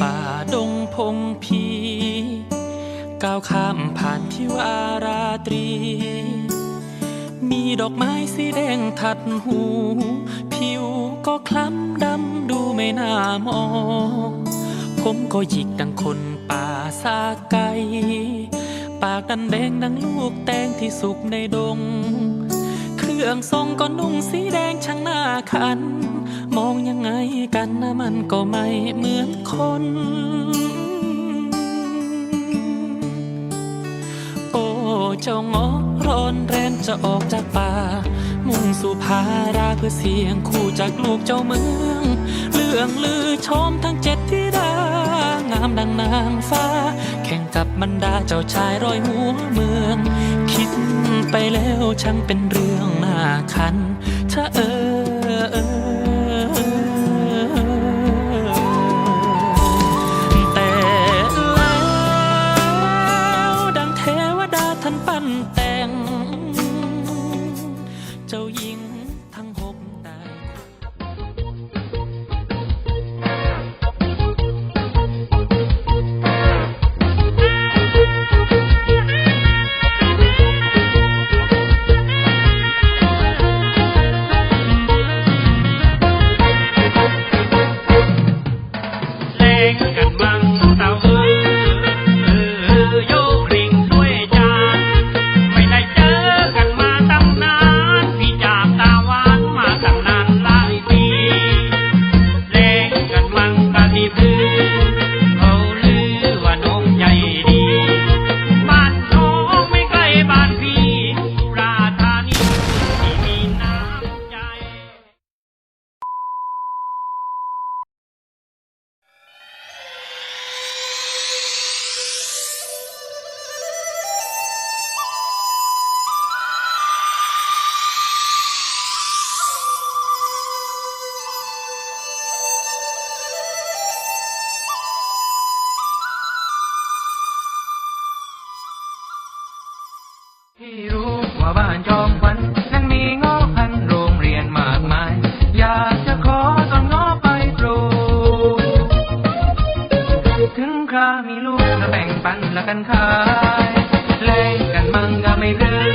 ป่าดงพงพีก้าวข้ามผ่านที่วาราตรี มีดอกไม้สีแดงทัดหู ผิวก็คล้ำดำดูไม่น่ามอง ผมก็หยิกดังคนป่าซาไก ปากดันแดงดังลูกแตงที่สุกในดง รื่องทรงก็นุ่งสีแดงช่างหน้าคัน มองยังไงกันนะมันก็ไม่เหมือนคน โอ้เจ้างอร้อนแรมจะออกจากป่า มุ่งสู่ภาราเพื่อเสียงคู่จากลูกเจ้าเมือง เรื่องลือชมทั้งเจ็ดที่ดางามดังนางฟ้า แข่งกับบรรดาเจ้าชายร้อยหัวเมือง ไปแล้วช่างเป็นเรื่องน่าคันชะเออเออ เล ครามีลูกจะแบ่งปันและกันขายเล่นกันมั่งก็ไม่เรื่อ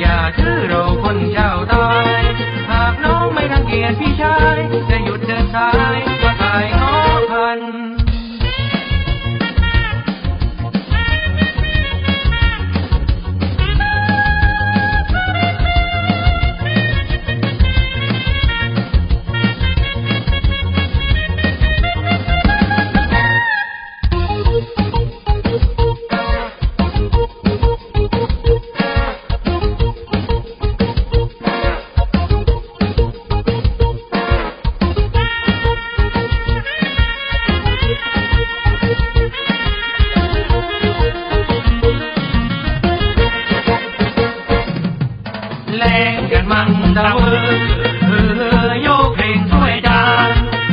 อย่าถือเราคนเจ้าตายหากน้องไม่รังเกียจพี่ชายจะหยุดเดินสายมาขายง้อพัน ตะเวอเออโยกเพลงช่วยจาน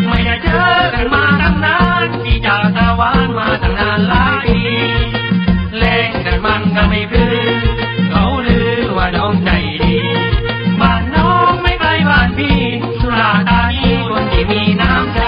ไม่ได้เจอกันมาตั้งนานที่จากตะวันมาตั้งนานหลายปีแรงกันมั่งก็ไม่พื้นเขาลือว่าน้องใจดีบ้านน้องไม่ไกลบ้านพี่สุราษฎร์ธานีคนที่มีน้ำใจ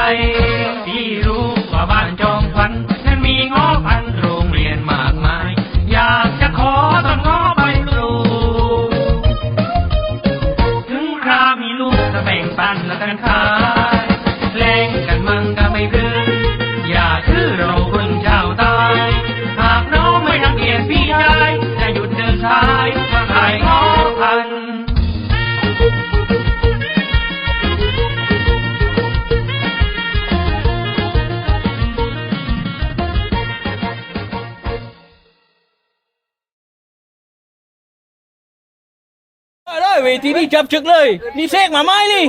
เลยเวทีนี่จับจึกเลย นี่เสกมาไหมนี่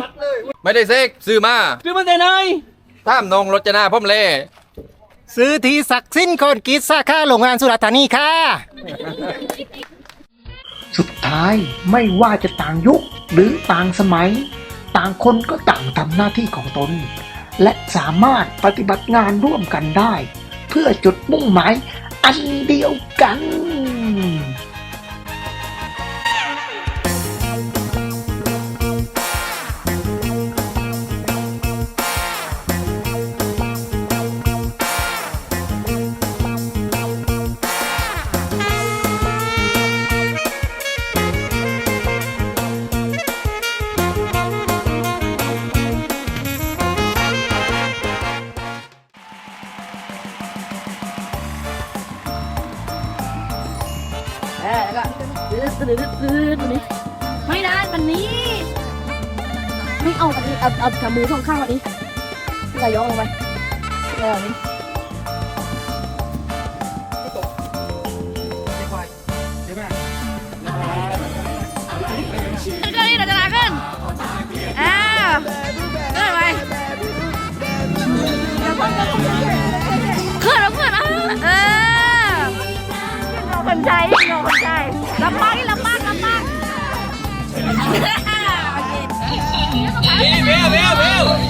ไม่ได้เซกซื้อมาคือมันแต่ไหนตามนงรจนาพ่อมเล่ซื้อที่ศักดิ์สินคอนกรีตสาขาโรงงานสุราษฎร์ธานีค่ะ สุดท้ายไม่ว่าจะต่างยุคหรือต่างสมัย ต่างคนก็ต่างทำหน้าที่ของตน และสามารถปฏิบัติงานร่วมกันได้ เพื่อจุดมุ่งหมายอันเดียวกัน เออแล้วก็ตื้อตื้อตื้อตัวนี้ไม่ได้วันนี้ ไม่เอาวันนี้เอาเอาทำมือสองข้างวันนี้เรายกลงไปเออนี้ ใจคนใจลำบากลำบากลำบากเร็วเร็วเร็ว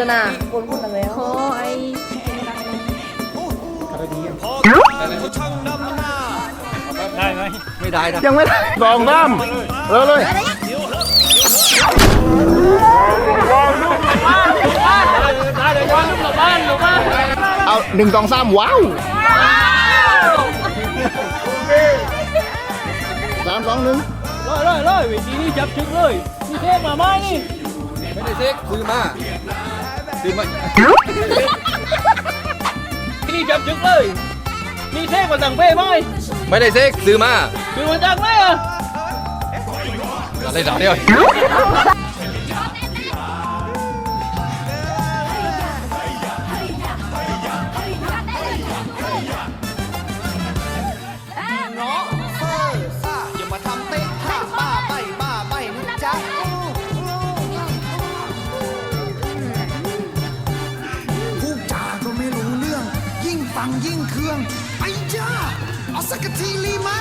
พัฒนาคนพูดอะไรขอไอไม่ได้ยังไม่ได้สองสามเร็วเลยเอาหนึ่งสองสามว้าวสามสองหนึ่งเลยเลยเลยเวทีนี้จับจึกเลยนี่เทพมาไหมนี่ไม่ได้เซ็กซื้อมา ซื้อมาที่นี่จับจึกเลยนี่เทพมาสั่งเป้ไหมไม่ได้เซ็กซื้อมา คือมาจากไหนอะอะไรด่าเดีย รื่องไอ้จ้า เอาสักกะทีลีมา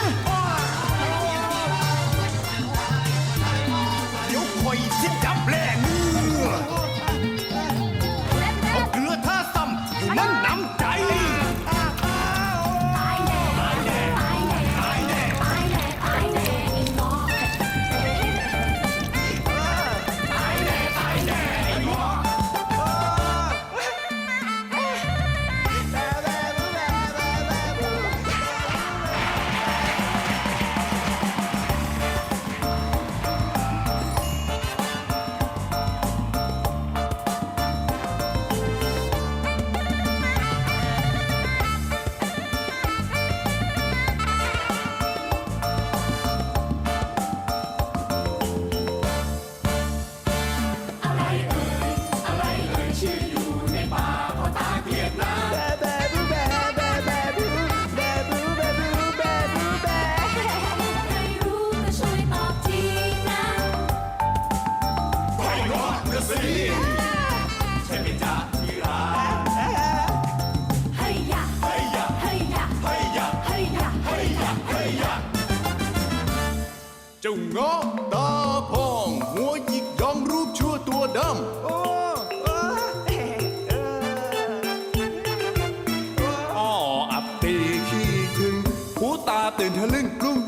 เจ้าเงาะตาพอง หัวหยิกยองรูปชั่วตัวดำ อ้ออับปีขี้ถึง หูตาตื่นทะลึ่งกลุ้ม